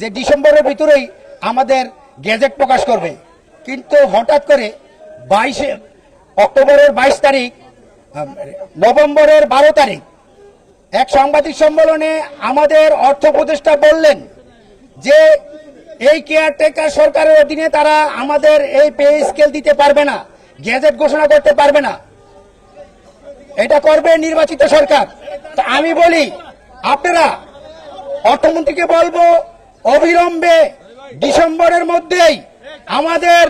যে ডিসেম্বরের ভিতরেই আমাদের গেজেট প্রকাশ করবে। কিন্তু হঠাৎ করে বাইশে অক্টোবরের বাইশ তারিখ নভেম্বরের বারো তারিখ, এক সাংবাদিক সম্মেলনে আমাদের অর্থ উপদেষ্টা বললেন যে এই কেয়ারটেকার সরকারের অধীনে তারা আমাদের এই পে স্কেল দিতে পারবে না গেজেট ঘোষণা করতে পারবে না। এটা করবে নির্বাচিত সরকার। আমি বলি, আপনারা অর্থমন্ত্রীকে বলব অবিলম্বে ডিসেম্বরের মধ্যেই আমাদের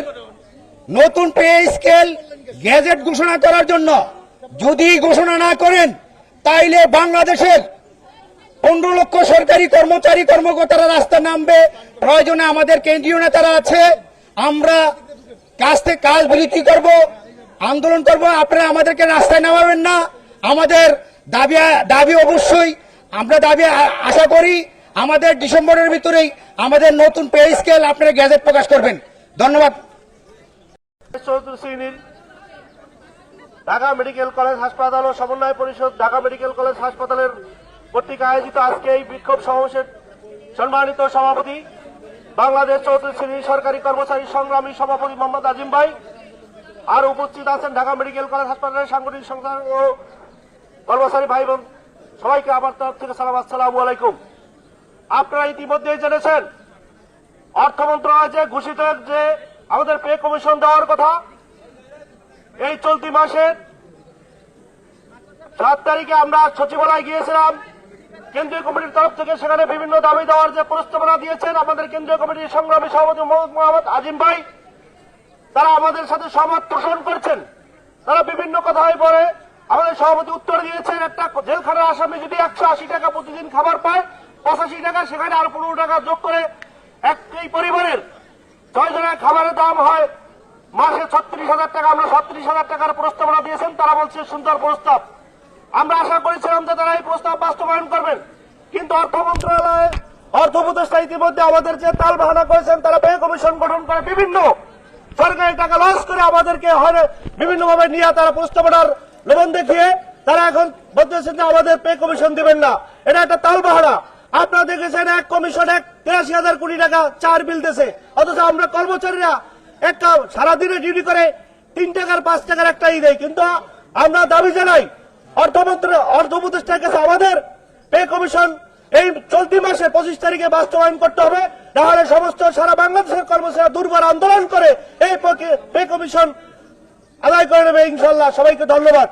নতুন পে স্কেল গ্যাজেট ঘোষণা করার জন্য যদি ঘোষণা না করেন, তাইলে বাংলাদেশের পনেরো লক্ষ সরকারি কর্মচারী কর্মকর্তারা রাস্তা নামবে। প্রয়োজনে আমাদের কেন্দ্রীয় নেতারা আছে। আমরা কাজ থেকে কাজ বিরতি করব, আন্দোলন করব। আপনারা আমাদেরকে রাস্তায় নামাবেন না। আমাদের দাবি দাবি অবশ্যই। আমরা দাবি আশা করি আমাদের ডিসেম্বরের ভিতরেই আমাদের নতুন পে স্কেল আপনারা গ্যাজেট প্রকাশ করবেন। ধন্যবাদ। ঢাকা মেডিকেল কলেজ হাসপাতাল ও সমন্বয় পরিষদ ঢাকা মেডিকেল কলেজ হাসপাতালের কর্তৃক আয়োজিত আজকে এই বিক্ষোভ সমাবেশের সম্মানিত সভাপতি বাংলাদেশ চৌত্রিশ শ্রেণির সরকারি কর্মচারী সংগ্রামী সভাপতি মোহাম্মদ আজিম ভাই, আর উপস্থিত আছেন ঢাকা মেডিকেল কলেজ হাসপাতালের সাংগঠনিক সংস্থান ও কর্মচারী ভাই বোন। সবাইকে আমার তরফ থেকে সালাম, আসসালামু আলাইকুম। আপনারা ইতিমধ্যেই জেনেছেন। অর্থ মন্ত্রণালয় যে ঘোষিত যে আমাদের পে কমিশন দেওয়ার কথা, এই চলতি মাসের সাত তারিখে আমরা সচিবালয় গিয়েছিলাম। কেন্দ্রীয় কমিটির তরফ থেকে সেখানে বিভিন্ন দাবি দেওয়ার যে প্রস্তাবনা দিয়েছেন আমাদের কেন্দ্রীয় কমিটির সংগ্রামী সভাপতি মোহাম্মদ আজিম ভাই, তারা আমাদের সাথে সহমত পোষণ করছেন। তারা বিভিন্ন কথাই বলে আমাদের সভাপতি উত্তর দিয়েছেন, একটা জেলখানার আসামি যদি একশো আশি টাকা প্রতিদিন খাবার পায় পঁচাশি টাকা, সেখানে আর পনেরো টাকা যোগ করে একই পরিবারের ছয় জনের খাবারের দাম হয়। মাসে ছত্রিশ হাজার টাকা, আমরা ছত্রিশ হাজার টাকার প্রস্তাবনা দিয়েছেন, তারা বলছে সুন্দর প্রস্তাব। আমরা আশা করেছিলাম যে তারা এই প্রস্তাব বাস্তবায়ন করবেন। কিন্তু অর্থ মন্ত্রণালয়, অর্থ উপদেষ্টা ইতিমধ্যে আমাদের যে তাল বাহানা করেছেন, তারা ব্যয় কমিশন গঠন করে বিভিন্ন সরকারি টাকা লস করে আমাদেরকে বিভিন্নভাবে নিয়ে তারা প্রস্তাবনার লোভন দেখিয়ে তারা এখন বলতেছেন যে আমাদের পে কমিশন দিবেন না। এটা একটা তাল বাহানা। আপনারা দেখেছেন এক কমিশন এক তিরাশি হাজার কোটি টাকা চার বিল দিয়েছে অথচ আমরা কর্মচারীরা একটা সারাদিনে ডিউটি করে তিন টাকার, পাঁচ টাকার একটা ই দেয় কিন্তু আমরা দাবি জানাই, অর্থমন্ত্রী অর্থ কাছে আমাদের পে কমিশন এই চলতি মাসে পঁচিশ তারিখে বাস্তবায়ন করতে হবে। নাহলে সমস্ত সারা বাংলাদেশের কর্মচারীরা দুর্বার আন্দোলন করে এই পে কমিশন আদায় করে নেবে ইনশাল্লাহ। সবাইকে ধন্যবাদ।